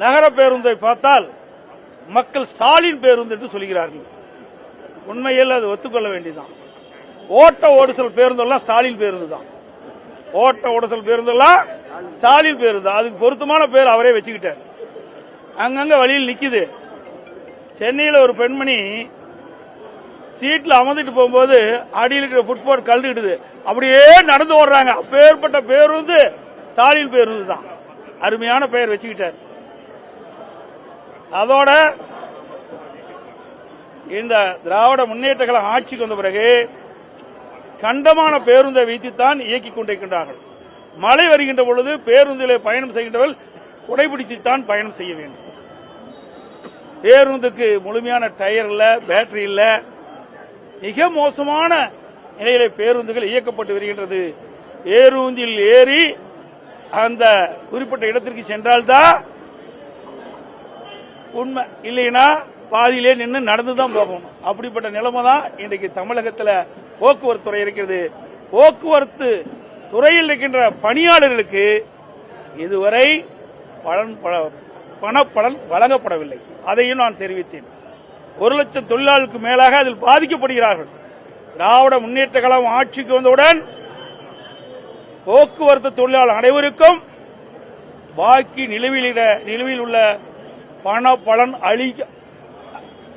நகர பேருந்தை பார்த்தால் மக்கள் ஸ்டாலின் பேருந்து என்று சொல்கிறார்கள். உண்மையில் அது ஒத்துக்கொள்ள வேண்டியதுதான். ஓட்ட ஓடுசல் பேருந்தெல்லாம் ஸ்டாலின் பேருந்து தான் ஓட்ட ஓடுசல் பேருந்தெல்லாம் ஸ்டாலின் பேருந்து அதுக்கு பொருத்தமான பேர் அவரே வச்சுக்கிட்டார். அங்கங்க வழியில் நிக்குது. சென்னையில் ஒரு பெண்மணி சீட்டில் அமர்ந்துட்டு போகும்போது அடியில் இருக்கிற ஃபுட்போர்ட் கழுந்துக்கிடுது அப்படியே நடந்து ஓடுறாங்க. அப்பேற்பட்ட பேருந்து ஸ்டாலின் பேருந்து தான் அருமையான பெயர் வச்சுக்கிட்டார். அதோட இந்த திராவிட முன்னேற்ற ஆட்சிக்கு வந்த பிறகு கண்டமான பேருந்தை வைத்துத்தான் இயக்கிக் கொண்டிருக்கின்றார்கள். மழை வருகின்ற பொழுது பேருந்திலே பயணம் செய்கின்றவர்கள் குடைபிடித்துத்தான் பயணம் செய்ய வேண்டும். பேருந்துக்கு முழுமையான டயர் இல்ல பேட்டரி இல்ல. மிக மோசமான நிலையில பேருந்துகள் இயக்கப்பட்டு வருகின்றது. பேருந்தில் ஏறி அந்த குறிப்பிட்ட இடத்திற்கு சென்றால்தான் உண்மை இல்லைன்னா பாதியிலே நின்று நடந்து தான் போகணும். அப்படிப்பட்ட நிலைமை தான் இன்றைக்கு தமிழகத்தில் போக்குவரத்து துறை இருக்கிறது. போக்குவரத்து துறையில் இருக்கின்ற பணியாளர்களுக்கு இதுவரை பலன் ப- பணப்பலன் வழங்கப்படவில்லை. அதையும் நான் தெரிவித்தேன். ஒரு லட்சம் தொழிலாளர்களுக்கு மேலாக அதில் பாதிக்கப்படுகிறார்கள். திராவிட முன்னேற்ற கழகம் ஆட்சிக்கு வந்தவுடன் போக்குவரத்து தொழிலாளர் அனைவருக்கும் பாக்கி நிலுவையில் இட- நிலுவையில் உள்ள பண பலன் அளிக்க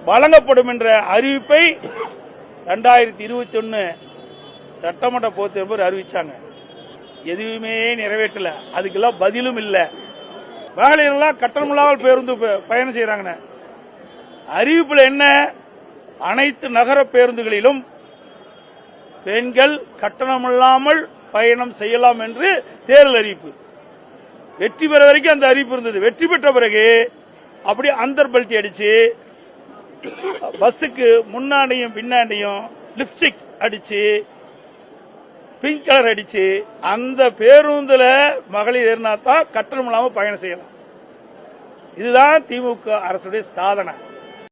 வழங்கப்படும் என்ற அறிவிப்பை ரெண்டாயிரத்தி இருபத்தி ஒன்னு சட்டமன்ற பொது தேர்தல் அறிவிச்சாங்க. எதுவுமே நிறைவேற்றல. அதுக்கெல்லாம் பதிலும் இல்லை. வேலையெல்லாம் கட்டணம் கட்டணமில்லாமல் பேருந்து பயணம் செய்யறாங்க அறிவிப்பில் என்ன? அனைத்து நகர பேருந்துகளிலும் பெண்கள் கட்டணமில்லாமல் பயணம் செய்யலாம் என்று தேர்தல் அறிவிப்பு. வெற்றி பெற வரைக்கும் அந்த அறிவிப்பு இருந்தது. வெற்றி பெற்ற பிறகு அப்படியே அந்தர் பல்ட்டி அடிச்சு பஸ்ஸுக்கு முன்னாடியும் பின்னாடியும் லிப்ஸ்டிக் அடிச்சு பிங்க் கலர் அடிச்சு அந்த பேருந்துல மகளிர் ஏறினா தான் கட்டணம் இல்லாம பயணம் செய்யலாம். இதுதான் திமுக அரசுடைய சாதனை.